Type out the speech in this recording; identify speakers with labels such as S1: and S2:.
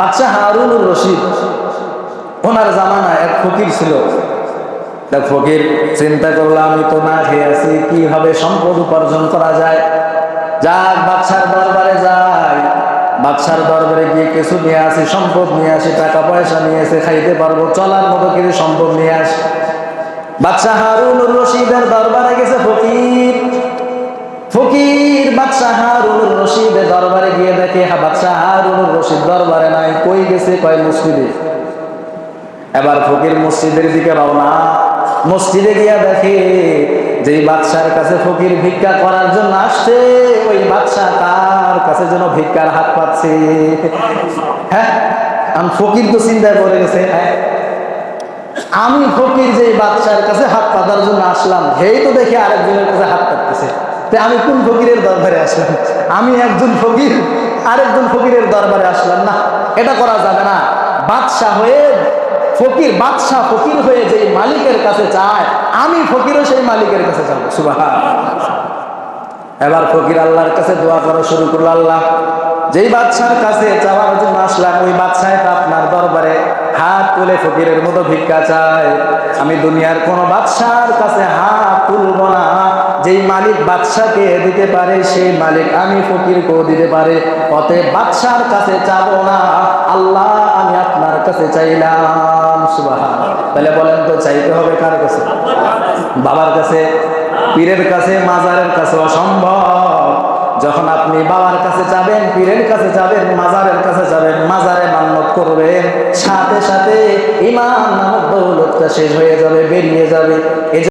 S1: বাচ্চা হারুনুর রশিদ, ওনার জামানা এক ফকির ছিল। তা ফকির চিন্তা করলাম আমি তো না খেয়ে আছি, কীভাবে সম্পদ উপার্জন করা যায়? যাক বাচ্চার দরবারে যাই। বাচ্চার দরবারে গিয়ে কিছু নিয়ে আসি, সম্পদ নিয়ে আসি, টাকা পয়সা নিয়ে এসে খাইতে পারব, চলার মতো কিছু সম্পদ নিয়ে আসি। বাচ্চা হারুনুর রশিদের দরবারে গেছে ফকির। ফকির বাদশা হারুনুর রশিদের দরবারে গিয়ে দেখে হা হারুনুর রশিদ দরবারে নাই, কই গেছে? কয় মসজিদে। এবার ফকির মসজিদের দিকে রওনা। মসজিদে গিয়া দেখে বাদশার কাছে ফকির ভিক্ষা করার জন্য আসছে, ওই বাদশা তার কাছে যেন ভিক্ষার হাত পাচ্ছে। হ্যাঁ আমি ফকির তো চিন্তায় পড়ে গেছে হ্যাঁ। আমি ফকির যে বাদশার কাছে হাত পাতার জন্য আসলাম, হেই তো দেখে আরেকজনের কাছে হাত পাততেছে। আমি কোন ফকিরের দরবারে আসলাম? আমি একজন ফকির আরেকজন ফকিরের দরবারে আসলাম, না, এটা করা যাবে না। বাদশাহ হয়ে ফকির, বাদশাহ ফকির হয়ে যে মালিকের কাছে চায় আমি ফকিরও সেই মালিকের কাছে যাব। সুবাহ এবার ফকির আল্লাহর কাছে দোয়া করা শুরু করল, আল্লাহ, যেই বাদশার কাছে চাওয়ার জন্য আসলাম ওই বাদশাহ আপনার দরবারে হাত তুলে ফকিরের মতো ভিক্ষা চায়। আমি দুনিয়ার কোন বাদশার কাছে হাত তুলব না। যেই মালিক বাদশাকে দিতে পারে, সেই মালিক আমি ফকিরকেও দিতে পারে। অতএব বাদশার কাছে চাবো না। আল্লাহ, আমি আপনার কাছে চাইলাম। সুবাহ তাহলে বলেন তো, চাইতে হবে কার কাছে? বাবার কাছে, পীরের কাছে, মাজারের কাছে অসম্ভব। যখন আপনি বাবার কাছে যাবেন, পীরের কাছে যাবেন, মাজারের কাছে যাবেন, মাজারে করবেন সাথে সাথে ইমান নামক দৌলতটা শেষ হয়ে যাবে বেরিয়ে যাবে।